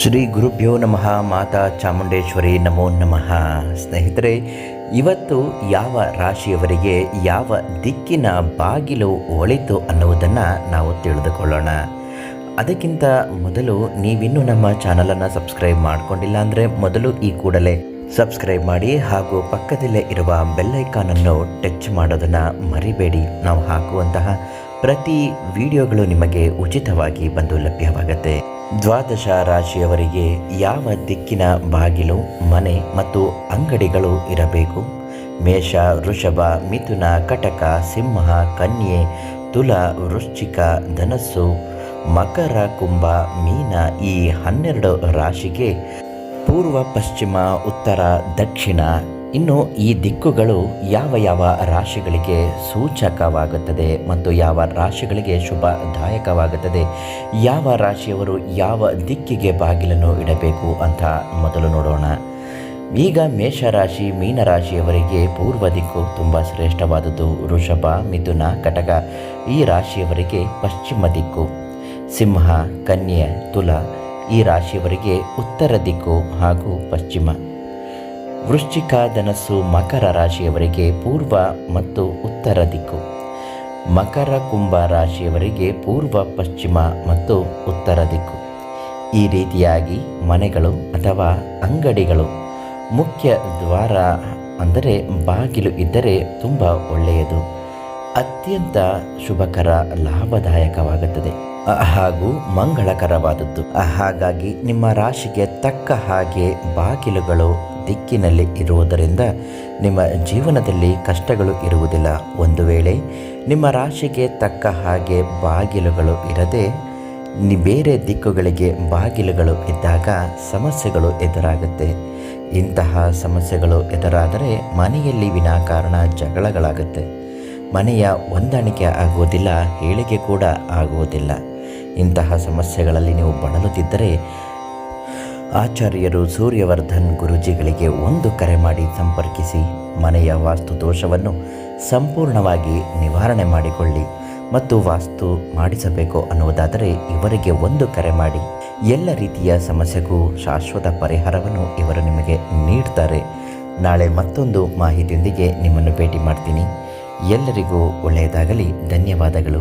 ಶ್ರೀ ಗುರುಭ್ಯೋ ನಮಃ, ಮಾತಾ ಚಾಮುಂಡೇಶ್ವರಿ ನಮೋ ನಮಃ. ಸ್ನೇಹಿತರೆ, ಇವತ್ತು ಯಾವ ರಾಶಿಯವರಿಗೆ ಯಾವ ದಿಕ್ಕಿನ ಬಾಗಿಲು ಒಳಿತು ಅನ್ನುವುದನ್ನು ನಾವು ತಿಳಿದುಕೊಳ್ಳೋಣ. ಅದಕ್ಕಿಂತ ಮೊದಲು ನೀವಿನ್ನೂ ನಮ್ಮ ಚಾನಲನ್ನು ಸಬ್ಸ್ಕ್ರೈಬ್ ಮಾಡಿಕೊಂಡಿಲ್ಲ ಅಂದರೆ ಮೊದಲು ಈ ಕೂಡಲೇ ಸಬ್ಸ್ಕ್ರೈಬ್ ಮಾಡಿ ಹಾಗೂ ಪಕ್ಕದಲ್ಲೇ ಇರುವ ಬೆಲ್ಲೈಕಾನನ್ನು ಟಚ್ ಮಾಡೋದನ್ನು ಮರಿಬೇಡಿ. ನಾವು ಹಾಕುವಂತಹ ಪ್ರತಿ ವಿಡಿಯೋಗಳು ನಿಮಗೆ ಉಚಿತವಾಗಿ ಬಂದು ಲಭ್ಯವಾಗುತ್ತೆ. ದ್ವಾದಶ ರಾಶಿಯವರಿಗೆ ಯಾವ ದಿಕ್ಕಿನ ಬಾಗಿಲು, ಮನೆ ಮತ್ತು ಅಂಗಡಿಗಳು ಇರಬೇಕು? ಮೇಷ, ವೃಷಭ, ಮಿಥುನ, ಕಟಕ, ಸಿಂಹ, ಕನ್ಯೆ, ತುಲ, ವೃಶ್ಚಿಕ, ಧನಸ್ಸು, ಮಕರ, ಕುಂಭ, ಮೀನ ಈ ಹನ್ನೆರಡು ರಾಶಿಗೆ ಪೂರ್ವ, ಪಶ್ಚಿಮ, ಉತ್ತರ, ದಕ್ಷಿಣ ಇನ್ನು ಈ ದಿಕ್ಕುಗಳು ಯಾವ ಯಾವ ರಾಶಿಗಳಿಗೆ ಸೂಚಕವಾಗುತ್ತದೆ ಮತ್ತು ಯಾವ ರಾಶಿಗಳಿಗೆ ಶುಭದಾಯಕವಾಗುತ್ತದೆ, ಯಾವ ರಾಶಿಯವರು ಯಾವ ದಿಕ್ಕಿಗೆ ಬಾಗಿಲನ್ನು ಇಡಬೇಕು ಅಂತ ಮೊದಲು ನೋಡೋಣ. ಈಗ ಮೇಷರಾಶಿ, ಮೀನರಾಶಿಯವರಿಗೆ ಪೂರ್ವ ದಿಕ್ಕು ತುಂಬ ಶ್ರೇಷ್ಠವಾದದ್ದು ವೃಷಭ, ಮಿಥುನ, ಕಟಕ. ಈ ರಾಶಿಯವರಿಗೆ ಪಶ್ಚಿಮ ದಿಕ್ಕು. ಸಿಂಹ, ಕನ್ಯೆ, ತುಲ. ಈ ರಾಶಿಯವರಿಗೆ ಉತ್ತರ ದಿಕ್ಕು ಹಾಗೂ ಪಶ್ಚಿಮ. ವೃಶ್ಚಿಕ ಧನಸ್ಸು ಮಕರ ರಾಶಿಯವರಿಗೆ ಪೂರ್ವ ಮತ್ತು ಉತ್ತರ ದಿಕ್ಕು. ಮಕರ ಕುಂಭ ರಾಶಿಯವರಿಗೆ ಪೂರ್ವ, ಪಶ್ಚಿಮ ಮತ್ತು ಉತ್ತರ ದಿಕ್ಕು. ಈ ರೀತಿಯಾಗಿ ಮನೆಗಳು ಅಥವಾ ಅಂಗಡಿಗಳು ಮುಖ್ಯ ದ್ವಾರ ಅಂದರೆ ಬಾಗಿಲು ಇದ್ದರೆ ತುಂಬ ಒಳ್ಳೆಯದು. ಅತ್ಯಂತ ಶುಭಕರ, ಲಾಭದಾಯಕವಾಗುತ್ತದೆ. ಹಾಗೂ ಮಂಗಳಕರವಾದದ್ದು. ಹಾಗಾಗಿ ನಿಮ್ಮ ರಾಶಿಗೆ ತಕ್ಕ ಹಾಗೆ ಬಾಗಿಲುಗಳು ದಿಕ್ಕಿನಲ್ಲಿ ಇರುವುದರಿಂದ ನಿಮ್ಮ ಜೀವನದಲ್ಲಿ ಕಷ್ಟಗಳು ಇರುವುದಿಲ್ಲ. ಒಂದು ವೇಳೆ ನಿಮ್ಮ ರಾಶಿಗೆ ತಕ್ಕ ಹಾಗೆ ಬಾಗಿಲುಗಳು ಇರದೆ ಬೇರೆ ದಿಕ್ಕುಗಳಿಗೆ ಬಾಗಿಲುಗಳು ಇದ್ದಾಗ ಸಮಸ್ಯೆಗಳು ಎದುರಾಗುತ್ತೆ. ಇಂತಹ ಸಮಸ್ಯೆಗಳು ಎದುರಾದರೆ ಮನೆಯಲ್ಲಿ ವಿನಾಕಾರಣ ಜಗಳಗಳಾಗುತ್ತೆ. ಮನೆಯ ಹೊಂದಾಣಿಕೆ ಆಗುವುದಿಲ್ಲ, ಹೇಳಿಕೆ ಕೂಡ ಆಗುವುದಿಲ್ಲ. ಇಂತಹ ಸಮಸ್ಯೆಗಳಲ್ಲಿ ನೀವು ಬಳಲುತ್ತಿದ್ದರೆ ಆಚಾರ್ಯರು ಸೂರ್ಯವರ್ಧನ್ ಗುರುಜಿಗಳಿಗೆ ಒಂದು ಕರೆ ಮಾಡಿ ಸಂಪರ್ಕಿಸಿ, ಮನೆಯ ವಾಸ್ತು ದೋಷವನ್ನು ಸಂಪೂರ್ಣವಾಗಿ ನಿವಾರಣೆ ಮಾಡಿಕೊಳ್ಳಿ ಮತ್ತು ವಾಸ್ತು ಮಾಡಿಸಬೇಕು ಅನ್ನುವುದಾದರೆ ಇವರಿಗೆ ಒಂದು ಕರೆ ಮಾಡಿ. ಎಲ್ಲ ರೀತಿಯ ಸಮಸ್ಯೆಗೂ ಶಾಶ್ವತ ಪರಿಹಾರವನ್ನು ಇವರು ನಿಮಗೆ ನೀಡ್ತಾರೆ. ನಾಳೆ ಮತ್ತೊಂದು ಮಾಹಿತಿಯೊಂದಿಗೆ ನಿಮ್ಮನ್ನು ಭೇಟಿ ಮಾಡ್ತೀನಿ. ಎಲ್ಲರಿಗೂ ಒಳ್ಳೆಯದಾಗಲಿ. ಧನ್ಯವಾದಗಳು.